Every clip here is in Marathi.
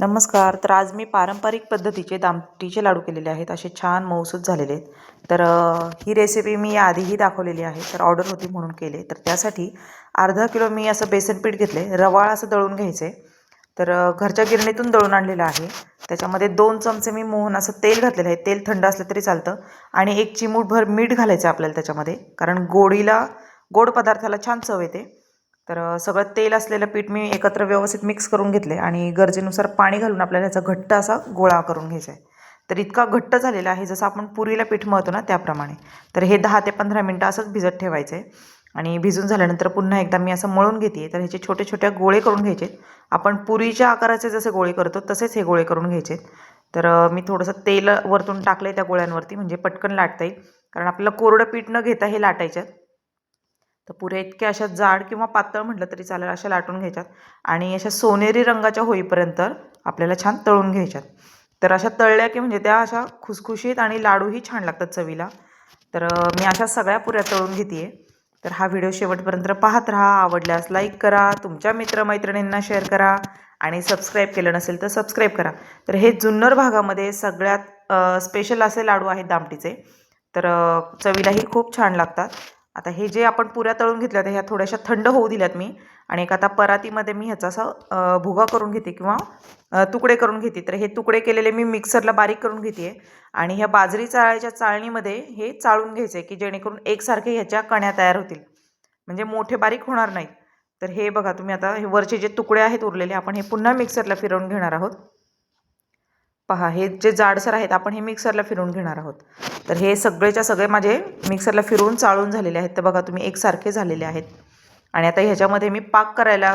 नमस्कार. तर आज मी पारंपरिक पद्धतीचे दामटीचे लाडू केलेले आहेत. असे छान मऊसूत झालेले आहेत. तर ही रेसिपी मी आधीही दाखवलेली आहे. तर ऑर्डर होती म्हणून केले. तर त्यासाठी अर्धा किलो मी असं बेसन पीठ घेतले. रवाळ असं दळून घ्यायचं. आहे तर घरच्या गिरणीतून दळून आणलेलं आहे. त्याच्यामध्ये दोन चमचे मी मोहन असं तेल घातलेलं आहे. तेल थंड असलं तरी चालतं. आणि एक चिमूटभर मीठ घालायचं आपल्याला त्याच्यामध्ये. कारण गोडीला गोड पदार्थाला छान चव येते. तर सगळं तेल असलेलं पीठ मी एकत्र व्यवस्थित मिक्स करून घेतले आणि गरजेनुसार पाणी घालून आपल्याला याचा घट्ट असा गोळा करून घ्यायचा आहे तर इतका घट्ट झालेला आहे जसं आपण पुरीला पीठ मळतो ना त्याप्रमाणे. तर हे दहा ते पंधरा मिनटं असंच भिजत ठेवायचं आहे आणि भिजून झाल्यानंतर पुन्हा एकदा मी असं मळून घेते तर ह्याचे छोटे छोट्या गोळे करून घ्यायचे. आपण पुरीच्या आकाराचे जसे गोळे करतो तसेच हे गोळे करून घ्यायचे. तर मी थोडंसं तेल वरतून टाकलं आहे त्या गोळ्यांवरती म्हणजे पटकन लाटता येईल कारण आपल्याला कोरडं पीठ न घेता हे लाटायच्यात तर पुऱ्या इतक्या अशा जाड किंवा पातळ म्हटलं तरी चालेल अशा लाटून घ्यायच्यात. आणि अशा सोनेरी रंगाच्या होईपर्यंत आपल्याला छान तळून घ्यायच्यात. तर अशा तळल्या की म्हणजे त्या अशा खुसखुशीत आणि लाडूही छान लागतात चवीला. तर मी अशा सगळ्या पुऱ्या तळून घेते तर हा व्हिडिओ शेवटपर्यंत पाहत राहा. आवडल्यास लाईक करा तुमच्या मित्रमैत्रिणींना शेअर करा आणि सबस्क्राईब केलं नसेल तर सबस्क्राईब करा. तर हे जुन्नर भागामध्ये सगळ्यात स्पेशल असे लाडू आहेत दामटीचे. तर चवीलाही खूप छान लागतात. आता हे जे आपण पुऱ्या तळून घेतल्या होत्या ह्या थोड्याशा थंड होऊ दिल्यात मी. आणि एक आता परातीमध्ये मी ह्याचा असा भुगा करून घेते किंवा तुकडे करून घेते. तर हे तुकडे केलेले मी मिक्सरला बारीक करून घेते आणि ह्या बाजरी चाळायच्या चाळणीमध्ये हे चाळून घ्यायचे की जेणेकरून एकसारखे ह्याच्या कण्या तयार होतील. म्हणजे मोठे बारीक होणार नाहीत. तर हे बघा तुम्ही आता हे वरचे जे तुकडे आहेत उरलेले आपण हे पुन्हा मिक्सरला फिरवून घेणार आहोत. पहा हे जे जाडसर आहेत आपण हे मिक्सरला फिरून घेणार आहोत. तर हे सगळेच्या सगळे माझे मिक्सरला फिरून चाळून झालेले आहेत. तर बघा तुम्ही एकसारखे झालेले आहेत. आणि आता ह्याच्यामध्ये मी पाक करायला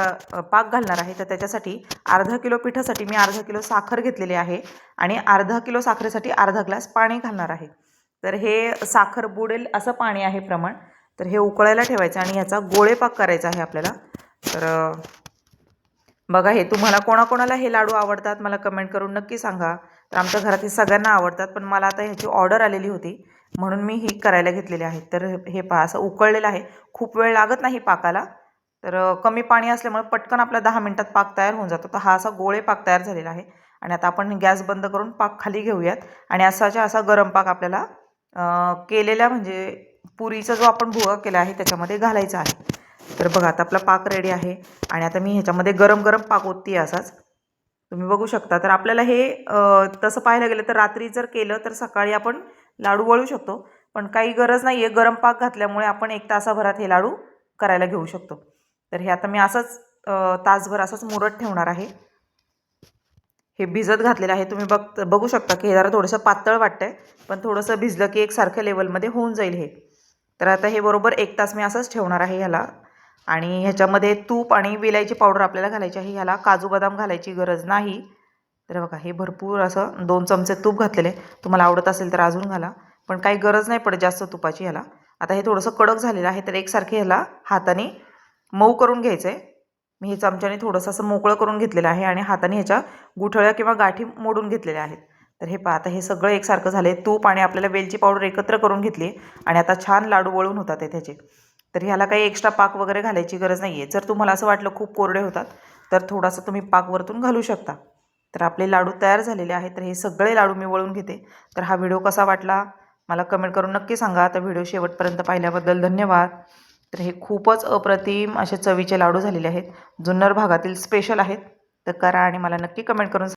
पाक घालणार आहे. तर त्याच्यासाठी अर्धा किलो पिठासाठी मी अर्धा किलो साखर घेतलेली आहे. आणि अर्धा किलो साखरेसाठी अर्धा ग्लास पाणी घालणार आहे. तर हे साखर बुडेल असं पाणी आहे प्रमाण. तर हे उकळायला ठेवायचं आणि ह्याचा गोळे पाक करायचा आहे आपल्याला. तर बघा हे तुम्हाला कोणाकोणाला हे लाडू आवडतात मला कमेंट करून नक्की सांगा. तर आमच्या घरात हे सगळ्यांना आवडतात पण मला आता ह्याची ऑर्डर आलेली होती म्हणून मी ही करायला घेतलेली आहे. तर हे पहा असं उकळलेलं आहे. खूप वेळ लागत नाही पाकाला. तर कमी पाणी असल्यामुळे पटकन आपला दहा मिनटात पाक तयार होऊन जातो. तर हा असा गोळे पाक तयार झालेला आहे. आणि आता आपण गॅस बंद करून पाक खाली घेऊयात. आणि असाच्या असा गरम पाक आपल्याला केलेल्या म्हणजे पुरीचा जो आपण भुगा केला आहे त्याच्यामध्ये घालायचा आहे. तर बघा आता आपला पाक रेडी आहे आणि आता मी ह्याच्यामध्ये गरम गरम पाक आहे असाच. तुम्ही बघू शकता. तर आपल्याला हे तसं पाहायला गेलं तर रात्री जर केलं तर सकाळी आपण लाडू वळू शकतो. पण काही गरज नाही आहे गरम पाक घातल्यामुळे आपण एक तासाभरात हे लाडू करायला घेऊ शकतो. तर हे आता मी असंच तासभर असंच मुरत ठेवणार आहे. हे भिजत घातलेलं आहे. तुम्ही बघ बघू शकता की हे जरा थोडंसं पातळ वाटतंय पण थोडंसं भिजलं की एकसारख्या लेवलमध्ये होऊन जाईल हे. तर आता हे बरोबर एक तास मी असंच ठेवणार आहे ह्याला. आणि ह्याच्यामध्ये तूप आणि विलायची पावडर आपल्याला घालायची आहे. ह्याला काजू बदाम घालायची गरज नाही. तर बघा हे भरपूर असं दोन चमचे तूप घातलेले तुम्हाला आवडत असेल तर अजून घाला पण काही गरज नाही पडत जास्त तुपाची ह्याला. आता हे थोडंसं कडक झालेलं आहे तर एकसारखे ह्याला हाताने मऊ करून घ्यायचं आहे. मी हे चमच्याने थोडंसं असं मोकळं करून घेतलेलं आहे आणि हाताने ह्याच्या गुठळ्या किंवा गाठी मोडून घेतलेल्या आहेत. तर हे पहा आता हे सगळं एकसारखं झालं आहे तूप आणि आपल्याला वेलची पावडर एकत्र करून घेतली आणि आता छान लाडू वळून होतात आहे त्याचे. तर ह्याला काही एक्स्ट्रा पाक वगैरे घालायची गरज नाही आहे जर तुम्हाला असं वाटलं खूप कोरडे होतात तर थोडासा तुम्ही पाक वरतून घालू शकता. तर आपले लाडू तयार झालेले आहेत तर हे सगळे लाडू मी वळून घेते. तर हा व्हिडिओ कसा वाटला मला कमेंट करून नक्की सांगा. तर व्हिडिओ शेवटपर्यंत पाहिल्याबद्दल धन्यवाद. तर हे खूपच अप्रतिम असे चवीचे लाडू झालेले आहेत. जुन्नर भागातील स्पेशल आहेत. तर करा आणि मला नक्की कमेंट करून